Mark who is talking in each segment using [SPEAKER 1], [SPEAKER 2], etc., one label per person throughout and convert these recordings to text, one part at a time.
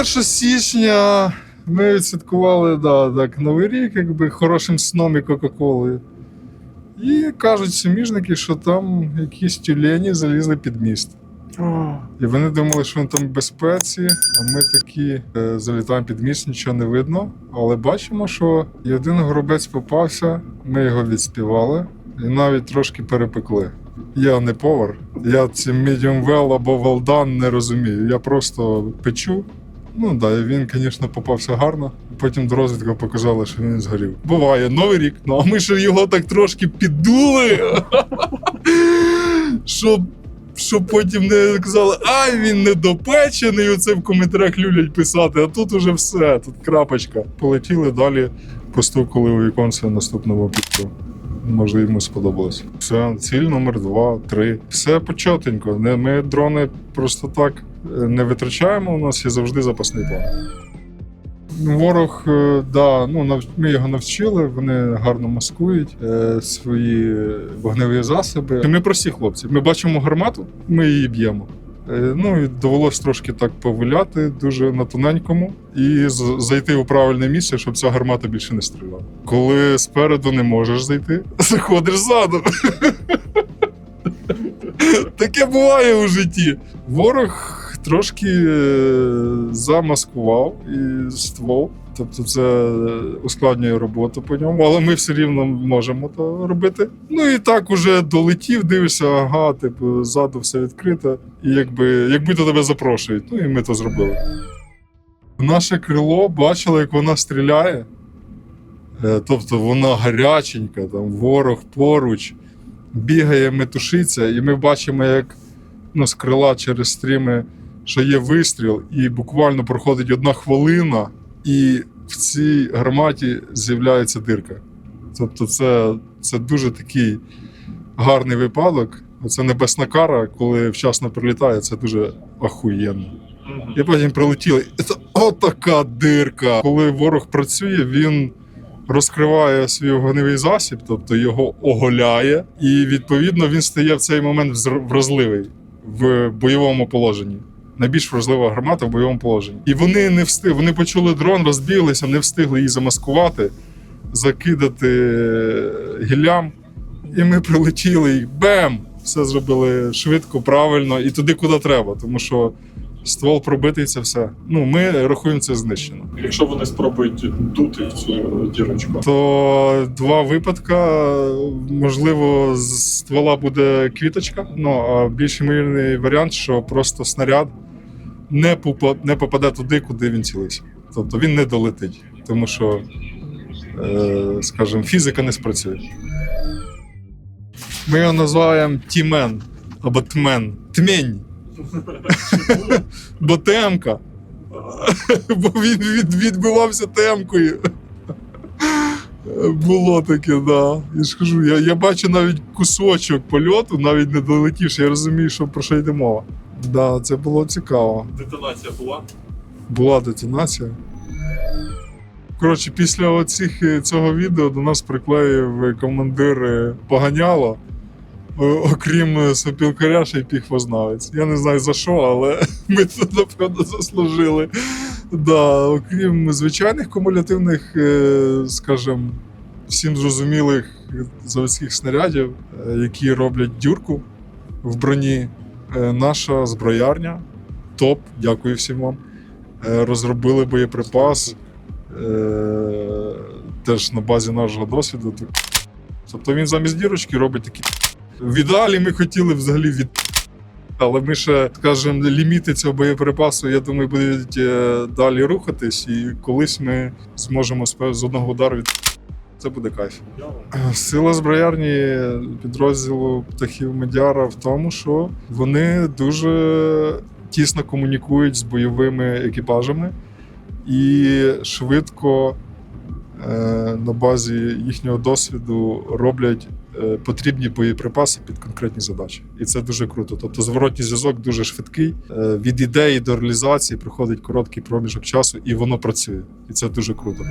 [SPEAKER 1] 1 січня ми відсвяткували да, так, Новий рік, якби хорошим сном і Кока-Колою. І кажуть суміжники, що там якісь тюлені залізли під міст. І вони думали, що вони там в безпеці, а ми такі е, залітаємо під міст, нічого не видно. Але бачимо, що і один горобець попався, ми його відспівали і навіть трошки перепекли. Я не повар, я ці medium well або well done не розумію. Я просто печу. Ну да, він, звісно, попався гарно. Потім до розвідка показали, що він згорів. Буває, новий рік. Ну а ми ж його так трошки піддули. Щоб щоб потім не казали, ай, він недопечений, оце в коментарях люблять писати, а тут уже все, тут крапочка. Полетіли далі, постукали у віконце наступного підку. Може, йому сподобалось. Все, ціль номер два, три. Все почотенько. Не, ми дрони просто так не витрачаємо. У нас є завжди запасний план. Ворог, е, да, ну, ми його навчили, вони гарно маскують е, свої вогневі засоби. Ми прості хлопці. Ми бачимо гармату, ми її б'ємо. Е, Ну і довелось трошки так повиляти дуже на тоненькому і зайти у правильне місце, щоб ця гармата більше не стріляла. Коли спереду не можеш зайти, заходиш ззаду. Таке буває у житті. Ворог трошки е, замаскував і ствол. Тобто це ускладнює роботу по ньому, але ми все рівно можемо то робити. Ну і так уже долетів, дивишся, ага, типу, ззаду все відкрито. І якби, якби то тебе запрошують. Ну і ми то зробили. Наше крило бачило, як вона стріляє. Е, Тобто вона гаряченька, там ворог поруч, бігає, метушиться, і ми бачимо, як ну, з крила через стріми, що є вистріл, і буквально проходить одна хвилина, і в цій гарматі з'являється дирка. Тобто, це, це дуже такий гарний випадок. Це небесна кара, коли вчасно прилітає, це дуже ахуєнно. І потім прилетіли. Це отака дирка. Коли ворог працює, він розкриває свій вогневий засіб, тобто його оголяє, і відповідно він стає в цей момент вразливий в бойовому положенні. Найбільш вразлива гармата в бойовому положенні. І вони не встигли, вони почули дрон, розбіглися, не встигли її замаскувати, закидати гіллям. І ми прилетіли і бем! Все зробили швидко, правильно і туди, куди треба. Тому що ствол пробитий це все. Ну, ми рахуємо це знищено.
[SPEAKER 2] Якщо вони спробують дути в цю дірочку,
[SPEAKER 1] То два випадка. Можливо, з ствола буде квіточка. Ну а більш ймовірний варіант, що просто снаряд не попа- не попаде туди, куди він цілився. Тобто він не долетить, тому що, е, скажімо, фізика не спрацює. Ми його називаємо Тімен або Тмен. Тмень. Бо темка. Бо він від, відбивався темкою. Було таке, да. Я ж кажу, я, я бачу навіть кусочок польоту, навіть не долетівши, я розумію, що про що йде мова. Да, це було цікаво.
[SPEAKER 2] детонація була.
[SPEAKER 1] Була детонація. Коротше, після оцих, е, цього відео до нас приклеїв командир е, поганяло. Окрім е, сопілкаря, ще й піхвознавець. Я не знаю за що, але ми це напевно заслужили. Да, окрім звичайних кумулятивних, е, скажімо, всім зрозумілих заводських снарядів, е, які роблять дюрку в броні, е, наша зброярня, топ, дякую всім вам. е, Розробили боєприпас е, теж на базі нашого досвіду. Тобто він замість дірочки робить такі. В ідеалі ми хотіли взагалі від. Але ми ще, скажімо, ліміти цього боєприпасу, я думаю, будуть е, далі рухатись, і колись ми зможемо з одного удару від. Це буде кайф. Сила зброярні підрозділу птахів Медяра в тому, що вони дуже тісно комунікують з бойовими екіпажами і швидко е, на базі їхнього досвіду роблять е, потрібні боєприпаси під конкретні задачі. І це дуже круто. Тобто зворотній зв'язок дуже швидкий. Е, Від ідеї до реалізації приходить короткий проміжок часу, і воно працює. І це дуже круто.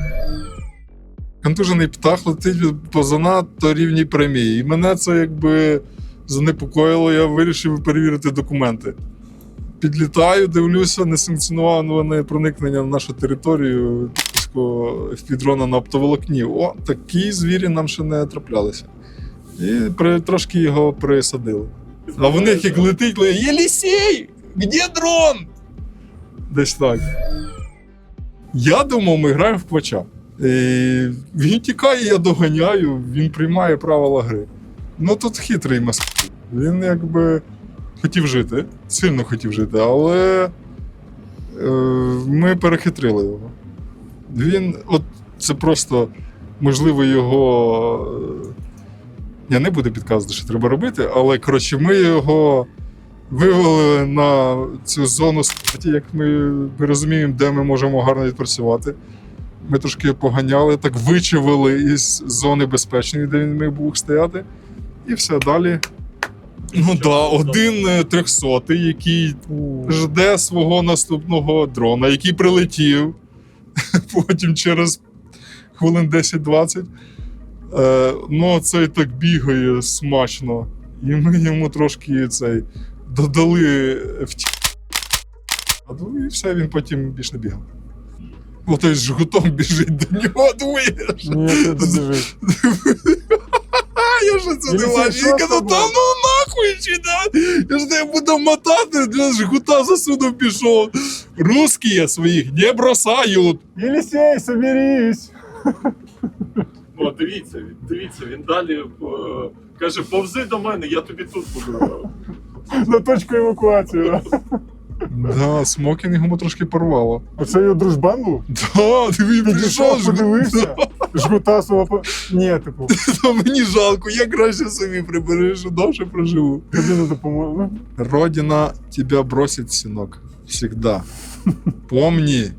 [SPEAKER 1] Контужений птах летить по занадто рівній премії. І мене це якби занепокоїло. Я вирішив перевірити документи. Підлітаю, дивлюся, несанкціоноване проникнення на нашу територію типу, дрона на оптоволокні. О, такі звірі нам ще не траплялися. І при, трошки його присадили. А в них як летить, ли- Єлісей! Де дрон? Десь так. Я думав, ми граємо в квача. І він тікає, я доганяю, він приймає правила гри. Ну тут хитрий мас. Він якби хотів жити, сильно хотів жити, але е, ми перехитрили його. Він, от це просто, можливо, його. е, Я не буду підказувати, що треба робити, але коротше, ми його вивели на цю зону як ми розуміємо, де ми можемо гарно відпрацювати. Ми трошки поганяли, так вичавили із зони безпечної, де він міг був стояти. І все далі. Ну так, да, один е, трьохсотий, який жде свого наступного дрона, який прилетів потім через хвилин 10-20. Е, ну, цей так бігає смачно. І ми йому трошки цей додали вті. Ну і все, він потім більш не бігав. Отой з жгутом біжить до нього, думаєш.
[SPEAKER 3] Ні, ти.
[SPEAKER 1] А, я ж це не бачу. Я кажу, та ну нахуй чи да? Я ж тебе буду мотати, для жгута засунув пішов. Русские своїх не бросають.
[SPEAKER 3] Єлісей, соберись!
[SPEAKER 2] О, дивіться, дивіться, він далі е, каже, повзи до мене, я тобі тут буду.
[SPEAKER 3] На точку евакуації. да?
[SPEAKER 1] Да, смокінг йому трошки порвало.
[SPEAKER 3] Оце його дружбан був?
[SPEAKER 1] Да, прийшов,
[SPEAKER 3] Підійшов,
[SPEAKER 1] жгут.
[SPEAKER 3] подивився. Жгута свого... по- Ні, типу,
[SPEAKER 1] Та мені жалко, я краще собі прибережу, що довше проживу.
[SPEAKER 3] не допоможе. Ну,
[SPEAKER 1] Родина тебя бросить, сынок. Всегда. Помни,